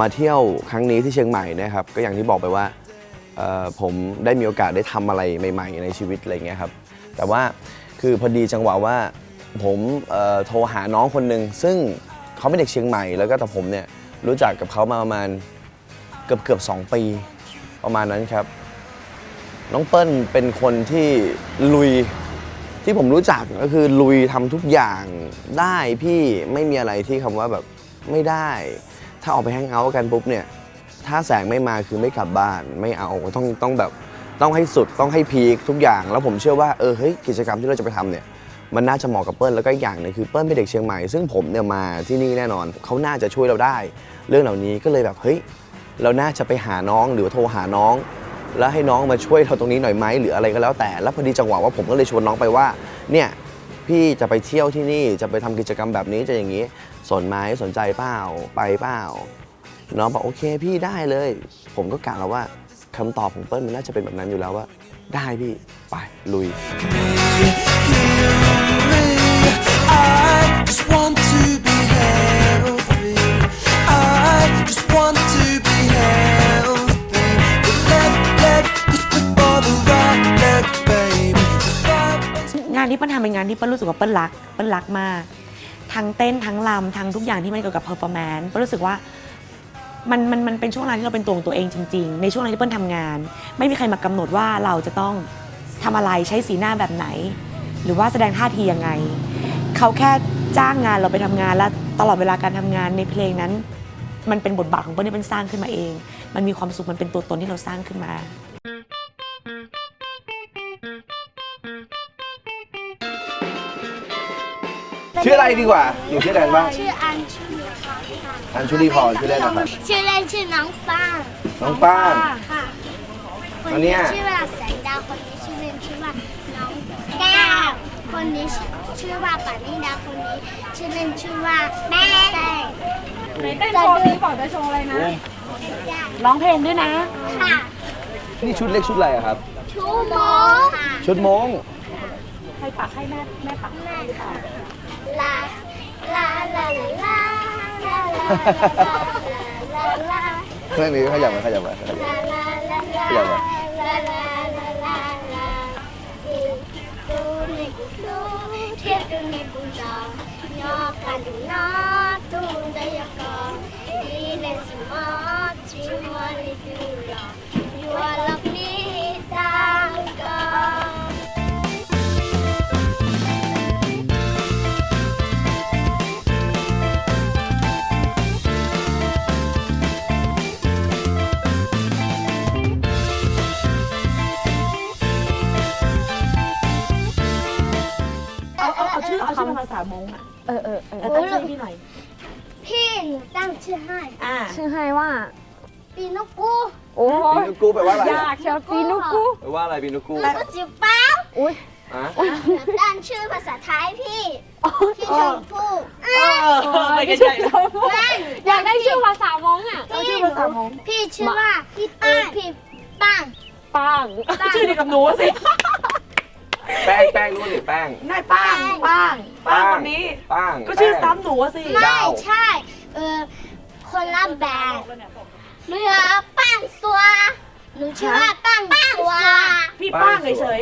มาเที่ยวครั้งนี้ที่เชียงใหม่นะครับ ก็อย่างที่บอกไปว่าผมได้มีโอกาสได้ทำอะไรใหม่ ๆ ในชีวิตอะไรเงี้ยครับ แต่ว่าคือพอดีจังหวะว่าผมโทรหาน้องคนหนึ่งซึ่งเขาเป็นเด็กเชียงใหม่แล้วก็แต่ผมเนี่ยรู้จักกับเขามาประมาณเกือบเกือบสองปีประมาณนั้นครับ น้องเปิ้ลเป็นคนที่ลุยที่ผมรู้จักก็คือลุยทำทุกอย่างได้พี่ไม่มีอะไรที่คำว่าแบบ ไม่ได้ ถ้าออกไปแฮงเอาท์กันปุ๊บเนี่ย ถ้าแสงไม่มาคือไม่กลับบ้านไม่เอาต้องต้องแบบต้องให้สุดต้องให้พีคทุกอย่าง แล้วผมเชื่อว่าเออเฮ้ยกิจกรรมที่เราจะไปทำเนี่ยมันน่าจะเหมาะกับเปิ้ลแล้วก็อีกอย่างหนึงคือเปิ้ลเป็นเด็กเชียงใหม่ซึ่งผมเนี่ยมาที่นี่แน่นอนเขาน่าจะช่วยเราได้ เรื่องเหล่านี้ก็เลยแบบเฮ้ยเราน่าจะไปหาน้องหรือว่าโทรหาน้อง แล้วให้น้องมาช่วยเราตรงนี้หน่อยไหมหรืออะไรก็แล้วแต่แล้วพอดีจังหวะว่าผมก็เลยชวนน้องไปว่าเนี่ย พี่จะไปเที่ยวที่นี่จะไปทำกิจกรรมแบบนี้จะอย่างนี้ สนไหมสนใจเปล่าไปเปล่าน้องบอกโอเคพี่ได้เลย ผมก็กะแล้วว่าคำตอบของเปิ้ลมันน่าจะเป็นแบบนั้นอยู่แล้วว่า ได้พี่ไปลุย ที่เปิ้ลทำเป็นงานที่เปิ้ลรู้สึกว่าเปิ้ลรักเปิ้ลรักมาก ทั้งเต้นทั้งรำทั้งทุกอย่างที่มันเกี่ยวกับเพอร์ฟอร์แมนซ์เปิ้ลรู้สึกว่ามันมันมันเป็นช่วงเวลาที่เราเป็นตัวของตัวเองจริง ๆ ในช่วงเวลาที่เปิ้ลทำงาน ไม่มีใครมากำหนดว่าเราจะต้องทำอะไรใช้สีหน้าแบบไหน หรือว่าแสดงท่าทียังไง เขาแค่จ้างงานเราไปทำงานแล้วตลอดเวลาการทำงานในเพลงนั้น มันเป็นบทบาทของเปิ้ลที่เปิ้ลสร้างขึ้นมาเอง มันมีความสุขมันเป็นตัวตนที่เราสร้างขึ้นมา ชื่ออะไรดีกว่าหนูชื่ออะไรบ้างชื่ออัญชุลีค่ะอัญชุลีพรชื่อเล่นนะครับชื่อเล่นชื่อน้องป้างน้องป้านค่ะคนอันเนี้นี้ย ชื่อว่าแสงดาวคนนี้ชื่อเล่นชื่อว่าน้องแก้วคนนี้ชื่อว่าปานิดาคนนี้ ชื่อเล่นชื่อว่าแป้งเต้นโชว์นี้ก่อนจะโชว์อะไรนะ ร้องเพลงด้วยนะ ค่ะ นี่ชุดเล็กชุดอะไรอะครับ ชูโมค่ะชุดมงใคร ฝากให้แม่แม่ฝากให้หรือเปล่าลาลาลาลาลาลาลาเครื่องนี้ขยับมาขยับมาขยับมาขยับมาเทียบกันในปุ่นจองยอกันนอตุ้มใจยกอดีเลนสมอชิมวันนี้ดูหลอกาชื่อเป็นภาษามงอะเออเออเออแล้วตั้งชื่อให้พี่หน่อย พี่หนูตั้งชื่อให้อ่า ชื่อให้ว่า ปีนุกูโอ้ปีนุกูแปลว่าอะไรอยากเชียวปีนุกุแปลว่าอะไรปีนุกูแล้วก็จิ๋วเป้าอุ้ยอะหนูตั้งชื่อภาษาไทยพี่ พี่ชมพู่เออไปกันใหญ่เลยอยากได้ชื่อภาษามงอะเอาชื่อภาษามงพี่ชื่อว่าพี่ป้างพี่ป้างปังชื่อเดียวกับหนูสิ แป้งแป้งรู้หรือแป้งนายป้างป้างป้างคนนี้ ป้าง ก็ชื่อแป้งซ้ำหนูอะสิ ไม่ดาวใช่ เออคนละแบบเรือป้างซัวหนูชื่อว่าป้างซัวพี่ป้างเฉยใช่